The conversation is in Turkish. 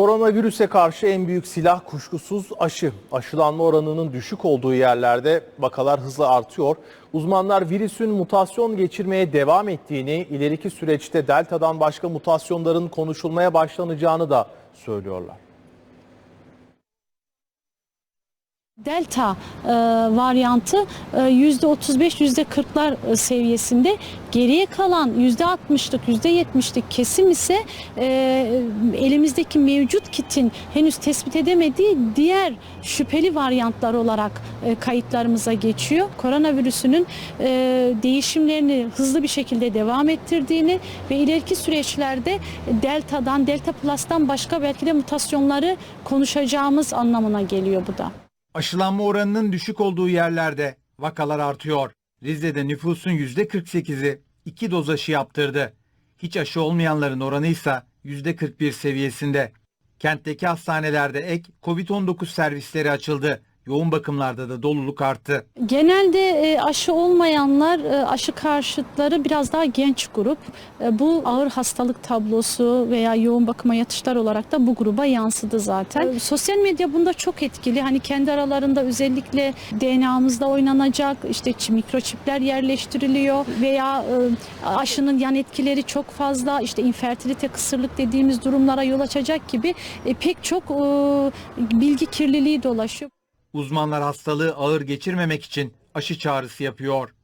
Koronavirüse karşı en büyük silah kuşkusuz aşı. Aşılanma oranının düşük olduğu yerlerde vakalar hızla artıyor. Uzmanlar virüsün mutasyon geçirmeye devam ettiğini, ileriki süreçte deltadan başka mutasyonların konuşulmaya başlanacağını da söylüyorlar. Delta e, varyantı e, %35 %40'lar e, seviyesinde geriye kalan %60'lık %70'lik kesim ise e, elimizdeki mevcut kitin henüz tespit edemediği diğer şüpheli varyantlar olarak e, kayıtlarımıza geçiyor. Koronavirüsünün e, değişimlerini hızlı bir şekilde devam ettirdiğini ve ileriki süreçlerde Delta'dan, Delta Plus'tan başka belki de mutasyonları konuşacağımız anlamına geliyor bu da. Aşılanma oranının düşük olduğu yerlerde vakalar artıyor. Rize'de nüfusun %48'i 2 doz aşı yaptırdı. Hiç aşı olmayanların oranı ise %41 seviyesinde. Kentteki hastanelerde ek COVID-19 servisleri açıldı. Yoğun bakımlarda da doluluk arttı. Genelde e, aşı olmayanlar, e, aşı karşıtları biraz daha genç grup. E, Bu ağır hastalık tablosu veya yoğun bakıma yatışlar olarak da bu gruba yansıdı zaten. Sosyal medya bunda çok etkili. Hani kendi aralarında özellikle DNA'mızda oynanacak, işte çi- mikroçipler yerleştiriliyor veya aşının yan etkileri çok fazla, işte infertilite, kısırlık dediğimiz durumlara yol açacak gibi pek çok bilgi kirliliği dolaşıyor. Uzmanlar hastalığı ağır geçirmemek için aşı çağrısı yapıyor.